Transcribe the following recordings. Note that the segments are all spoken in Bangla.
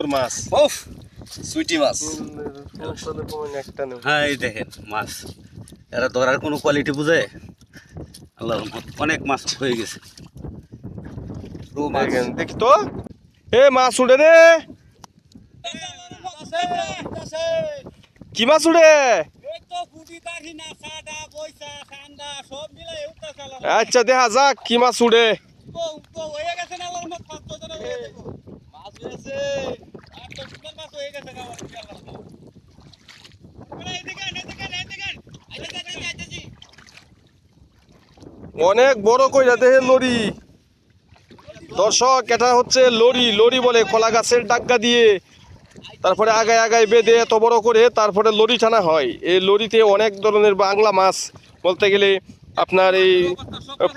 মাছ। উফ সুইটি মাছ। হ্যাঁ এই দেখেন মাছ। এরা ধরার কোনো কোয়ালিটি বুঝে? অনেক মাছ হয়ে গেছে। রো দেখি তো। এ মাছ উড়ে রে কি মাছ উড়ে আচ্ছা দেখা যাক কি মাছ অনেক বড় কইরা দেখে লরি দর্শক, এটা হচ্ছে লরি লরি বলে কলা গাছের ডাক্কা দিয়ে। তারপরে আগায় আগায় বেঁধে এত বড় করে তারপরে লরি টানা হয়। এই লরিতে অনেক ধরনের বাংলা মাছ, বলতে গেলে আপনার এই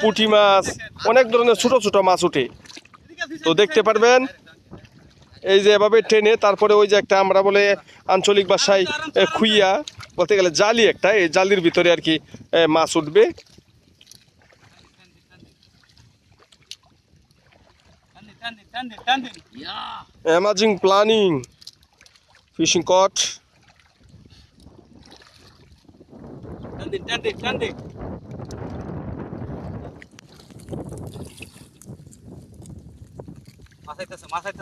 পুঁটি মাছ, অনেক ধরনের ছোট ছোট মাছ উঠে তো দেখতে পারবেন এই যে এভাবে টেনে তারপরে ওই যে একটা আমরা বলে আঞ্চলিক ভাষায় খুইয়া বলতে গেলে জালি একটা, এই জালির ভিতরে আর কি মাছ উঠবে। অ্যামাজিং প্ল্যানিং ফিশিং কট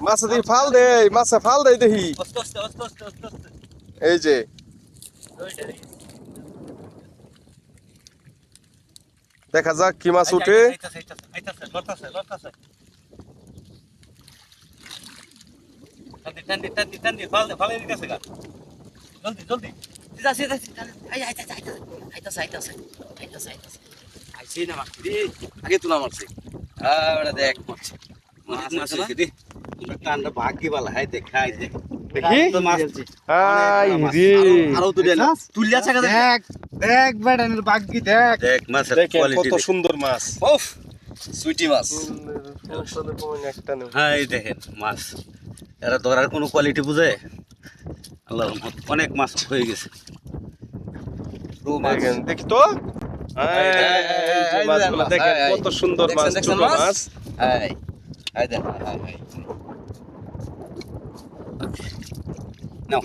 মাছে দেখি ফাল দেয় মাছে ফাল দেয় দেখি এই যে দেখা যাক কি মাছ উঠে জলদি জলদি আগে তুলা মারছি হ্যাঁ দেখ মাছ দি ভাগ্যি বালা হাই কত সুন্দর মাছ। সুইটি মাছ। হ্যাঁ দেখেন মাছ। এরা ধরার কোনো কোয়ালিটি বুঝে? রহমত অনেক মাছ হয়ে গেছে। রো মাছ। দেখেন দেখি তো। এই যে মাছগুলো। দেখেন কত সুন্দর মাছ মাছ?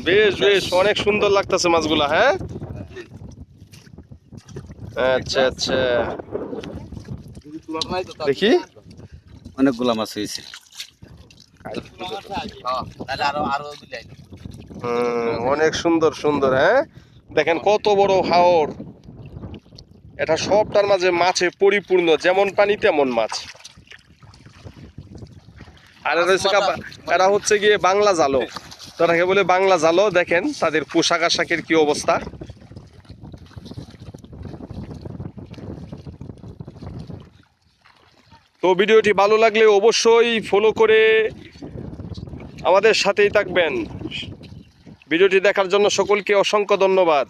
বেশ বেশ। অনেক সুন্দর লাগতেছে মাছগুলা হ্যাঁ? আচ্ছা আচ্ছা। দেখি। অনেকগুলা মাছ হয়েছে। অনেক সুন্দর সুন্দর হ্যাঁ? দেখেন কত বড় হাওর। এটা সবটার মাঝে মাছে পরিপূর্ণ যেমন পানি তেমন মাছ। আর এরা হচ্ছে গিয়ে বাংলা জালো। তারাকে বলে বাংলা জালো, দেখেন তাদের পোশাক আশাকের কি অবস্থা। তো ভিডিওটি ভালো লাগলে অবশ্যই ফলো করে আমাদের সাথেই থাকবেন। ভিডিওটি দেখার জন্য সকলকে অসংখ্য ধন্যবাদ।